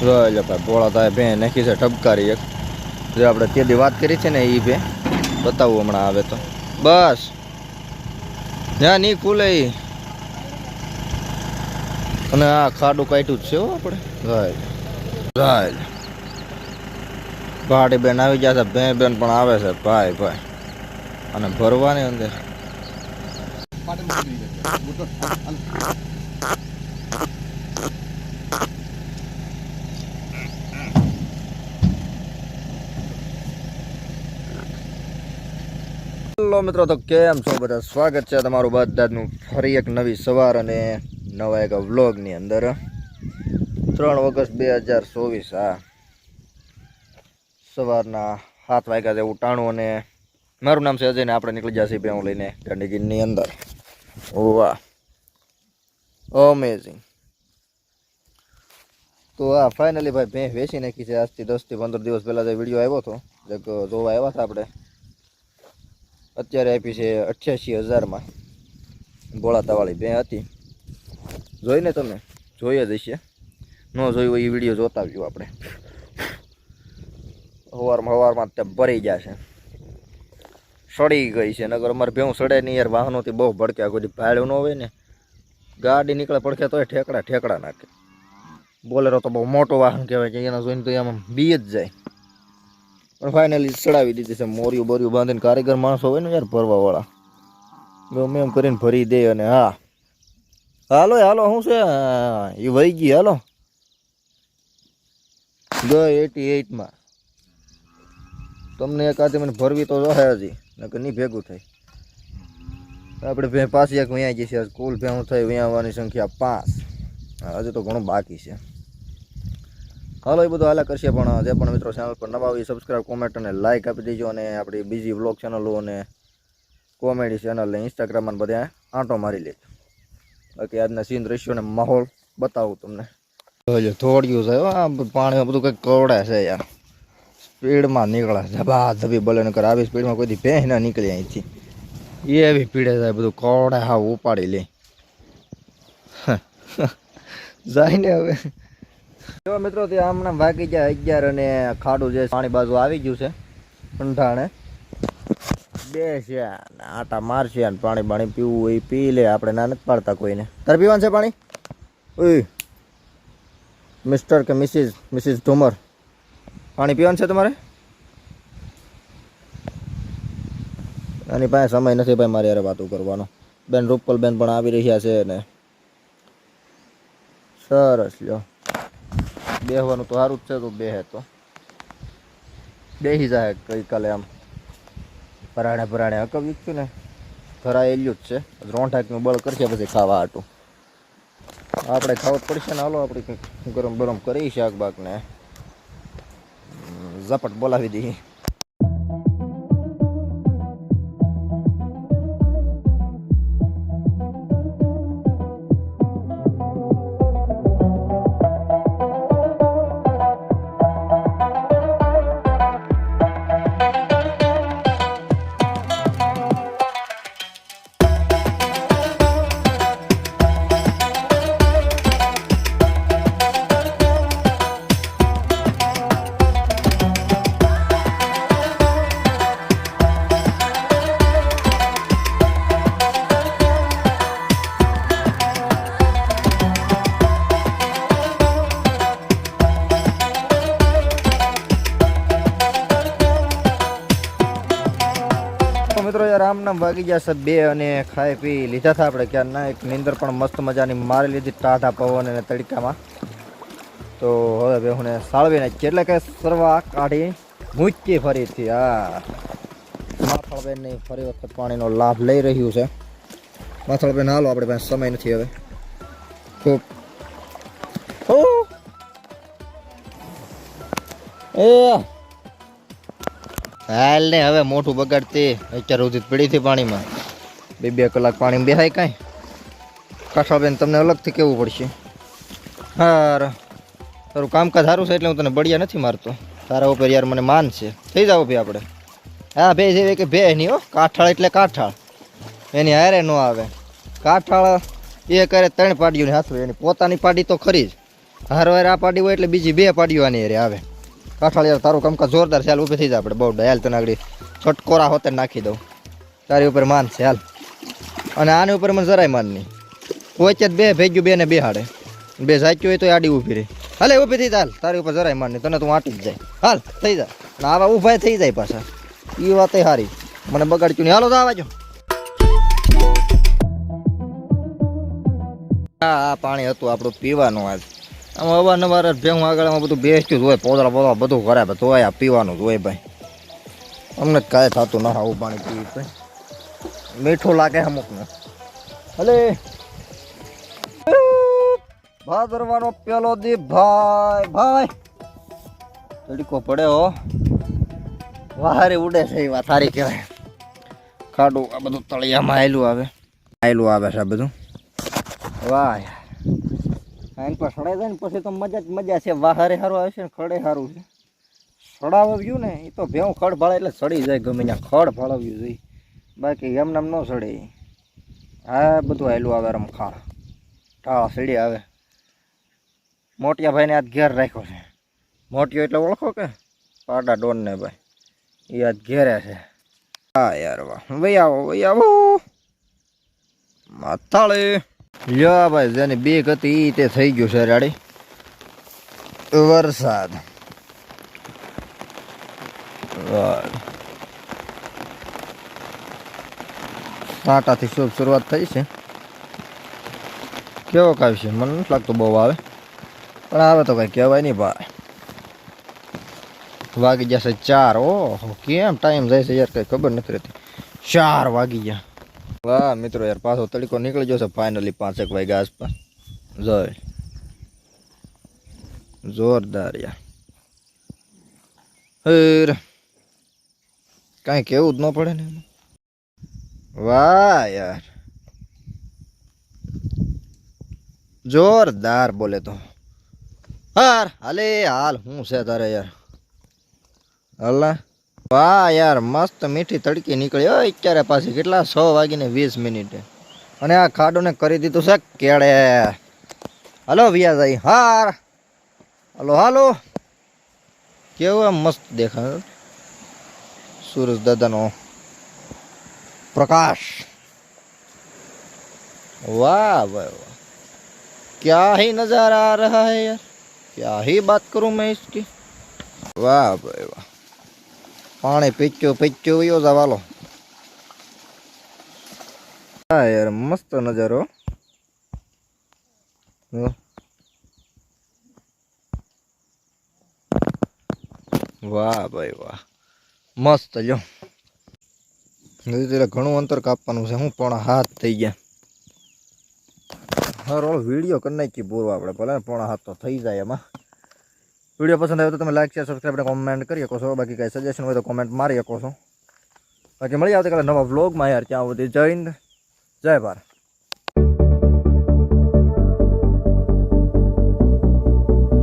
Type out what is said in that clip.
એટલે ભાઈ બોળા થાય ભે નાખી છે ઠપકારી એક. જે આપણે તે વાત કરી છે ને એ ભે બતાવું હમણાં આવે તો. બસ. ના નહીં ખુલે અને આ ખાડું કાઢ્યું જ છે હો આપણે. રાય રાય ભાડી બેન આવી ગયા છે ભે બેન પણ આવે છે. ભાઈ ભાઈ. અને ભરવાની અંદર. હેલો મિત્રો, તો કેમ છો? બધા સ્વાગત છે તમારું બધાનું ફરી એક નવી સવાર અને નવા એક વ્લોગની અંદર. ત્રણ ઓગસ્ટ બે હજાર ચોવીસ, આ સવારના સાત વાગ્યા જેવું ટાણું અને મારું નામ છે અજય ને આપણે નીકળી જશે હું લઈને ગંડગીરની અંદર. વાહ અમેઝિંગ તો આ ફાઇનલી ભાઈ ભેં વેચી નાખી છે. આજથી દસથી પંદર દિવસ પહેલાં જે વીડિયો આવ્યો હતો, જે જોવા આવ્યા હતા આપણે અત્યારે આપી છે અઠ્યાસી હજારમાં. ભોળાતાવાળી બે હતી. જોઈને તમે જોઈએ જ હશે. ન જોયું હોય એ વીડિયો જોતા આવ્યું આપણે. સવારમાં સવારમાં તે ભરી જશે. સડી ગઈ છે નગર અમારે ભેવું સડે નહીં યાર, વાહનોથી બહુ ભડક્યા કોઈ ભાડું ન હોય ને. ગાડી નીકળે, પડખે તોય ઠેકડા ઠેકડા નાખે. બોલેરો તો બહુ મોટો વાહન કહેવાય કે એના જોઈને તો એમાં બી જ જાય. પણ ફાઇનલી ચડાવી દીધી છે. મોર્યું બોર્યું બાંધીને કારીગર માણસો હોય ને યાર ભરવા વાળા ગમે એમ કરીને ભરી દે અને હા. હાલો હાલો શું છે? એ વહી ગઈ, હાલો. ગઈ એટી એઇટમાં તમને એક આદે મને ભરવી તો જોહે હજી. નકર નહીં ભેગું થાય. આપણે પાછી એક વ્યાં જઈએ કુલ ભેગું થઈ વ્યાવાની સંખ્યા પાંચ. હજી તો ઘણું બાકી છે. હાલો, એ બધું હાલા કરશે, પણ જે પણ મિત્રો ચેનલ પર નવા આવી સબસ્ક્રાઈબ કોમેન્ટ અને લાઇક આપી દેજો અને આપણી બીજી વ્લોગ ચેનલો અને કોમેડી ચેનલ ઇન્સ્ટાગ્રામ અને બધા આંટો મારી લેજો. બાકી આજના સીન દ્રશ્યો અને માહોલ બતાવું તમને. જોજો થોડ્યું છે આ પાણી બધું કંઈક કવડે છે યાર. સ્પીડમાં નીકળે ધબા ધબી બોલે નકર આવી સ્પીડમાં કોઈ દી ના નીકળી અહીંથી. એવી પીડે થાય બધું કવડે હા ઉપાડી લે. જાય ને હવે. જો મિત્રો, તે હમણાં વાગી જાય અગિયાર અને ખાડું જે પાણી બાજુ આવી ગયું છે ઊંઠાણે બે છે આટા મારશે પાણી પાણી પીવું એ પી લે, આપણે ના નથી પાડતા કોઈને. તારે પીવાનું છે પાણી? ઓય મિસ્ટર કે મિસિસ મિસિસ ઢુમર પાણી પીવાનું છે તમારે? આની પાસે સમય નથી ભાઈ મારી યાર વાતો કરવાનો. બેન રૂપલ બેન પણ આવી રહ્યા છે ને. સરસ લ્યો. બેહવાનું તો સારું જ છે, તો બેહે તો. બેસી જાય ગઈકાલે આમ. પરાણે પરાણે હકવ્યું છું ને. ધરાયેલું જ છે. રોંઠાકનું બળ કરશે, પછી ખાવા હાટું. આપણે ખાવું પડશે ને, હાલો, આપણે કંઈક ગરમ ગરમ કરી શાક બાક ને ઝપટ બોલાવી દઈએ. યાર વાગી જશે બે અને ખાઈ પી લીધા હતા આપણે ક્યાં ના, એક નીંદર પણ મસ્ત મજાની મારી લીધી ટાઢા પવન અને તડકામાં. તો હવે બેહુને સાળવી નાખી એટલે કે સરવા કાઢી, મૂકી ફરીથી, હા. માથાળબેન ફરી વખત પાણીનો લાભ લઈ રહ્યું છે. માથળબેન, હાલો, આપણે પાસે સમય નથી હવે. ખૂબ. એ હાલ ને હવે મોટું બગાડતી. અત્યારે સુધી પડી હતી પાણીમાં. બે બે કલાક પાણી બેસાય કાંઈ? કાઠાબેન, તમને અલગથી કેવું પડશે? હાર. તારું કામકાજ સારું છે એટલે હું તને બળિયા નથી મારતો. તારા ઉપર યાર મને માન છે. થઈ જાવ ભાઈ આપણે. હા બે જેવી કે બે નહીં હો. કાઠાળ એટલે કાઠાળ. એની હારે ન આવે. કાઠાળ એ કરે ત્રણ પાડીઓની હાથું એની પોતાની પાડી તો ખરી જ. હારવાર આ પાડી હોય એટલે બીજી બે પાડીઓ આની હારે આવે. કાઠાળિયા તારું કામકાજ જોરદાર છે. હાલ ઊભી થઈ જાય આપણે. બહુ હાલ તને આગળ. છટકોરા હોતે નાખી દઉં. તારી ઉપર માન છે. હાલ. અને આની ઉપર મને જરાય માન નહીં. વચ્ચે બે ભેગ્યું, બે ને બે હાડે બે સાચું હોય તો આડી ઊભી રહી. હાલે, ઊભી થઈ હાલ. તારી ઉપર જરાય માન નહીં. તને તું આંટી જ જાય. હાલ, થઈ જાય અને આવા ઊભા થઈ જાય પાછા. એ વાત સારી મને બગાડ્યું નહીં. હાલો, તો આવાજો હા આ પાણી હતું આપણું પીવાનું આજ. આમાં અવારનવાર ભેહું આગળ આમાં બધું બેસ્યું હોય, પોદળા પોદળા બધું ખરાબ તો આ પીવાનું જ ભાઈ. અમને જ કાંઈ થતું ના આવું પાણી પીવું ભાઈ મીઠું લાગે અમુકને હલે. ભાદરવાનો પેલો દી, ભાઈ ભાઈ. તડકો પડે હો. વાહારે ઉડે છે એ વાત સારી કહેવાય. ખાડું આ બધું તળિયામાં આયલું આવે. આયલું આવે છે આ બધું. વાહ યાર પણ સડાઈ જાય ને પછી તો મજા જ મજા છે. વાહારે સારું આવે છે ને ખડે સારું છે. સડાવ્યું ને એ તો ભેવું ખડ ભાળે એટલે સડી જાય ગમે ત્યાં. ખડ ભાળવ્યું જોઈએ. બાકી એમ નામ ન સડે. હા બધું આવેલું આવે રમખાણ ટાળા સીડી આવે. મોટિયા ભાઈને આજ ઘેર રાખ્યો છે. મોટિયો એટલે ઓળખો કે? પાડા ડોનને ભાઈ. એ આજ ઘેરે છે. હા યાર વાહ. ભાઈ આવો ભાઈ આવો. માથાળે. લ્યો ભાઈ, જેની બે હતી તે થઈ ગયું છે રાડી વરસાદ. ટાટાથી શુભ શરૂઆત થઈ છે? કેવો કાવ છે? મને નથી લાગતું બહુ આવે. પણ આવે તો કંઈ કહેવાય નહીં ભાઈ. વાગી જશે ચાર. ઓહો, કેમ ટાઈમ જાય છે યાર, કંઈ ખબર નથી રહેતી. ચાર વાગી ગયા. વાહ મિત્રો યાર પાછો તડકો નીકળી જશે ફાઇનલી પાંચેક વાગ્યા આસપાસ જોય જોરદાર યાર હેર કાંઈ કેવું જ ન પડે ને એમાં વાહ યાર જોરદાર બોલે તો હાર હાલે હાલ હું છે તારે યાર હલ્લા વાહ યાર, મસ્ત મીઠી તડકી નીકળી. હોય અત્યારે પાછી કેટલા છ વાગીને વીસ મિનિટે. અને આ ખાડોને કરી દીધું છે કેળે. હલો ભાઈ હાર. હલો, હાલો. કેવું આમ મસ્ત દેખાય. સુરજ દાદાનો પ્રકાશ. વાહ ભાઈ વાહ. ક્યા હી નજારા આ રહા હૈ યાર? ક્યા હી બાત કરું મેં इसकी વાહ, ભાઈ, વાહ. પાણી પીચ્યું પીચ્યું, વયો જવાલો હા યાર, મસ્ત નજારો. વાહ ભાઈ વાહ. મસ્ત જો ઘણું અંતર કાપવાનું છે, હું પોણા હાથ થઈ ગયા. હા રોલ વીડિયો કરી નાખી પૂરો આપણે, ભલે પોણા હાથ તો થઈ જાય એમાં. વીડિયો પસંદ આવ્યો તો તમે લાઈક શેર સબસ્ક્રાઈબ અને કોમેન્ટ કરી શકો છો. બાકી કાંઈ સજેશન હોય તો કોમેન્ટ મારી શકો છો. બાકી મળી આવતીકાલે નવા વ્લોગમાં યાર, ત્યાં સુધી જય હિન્દ. જય ભારત.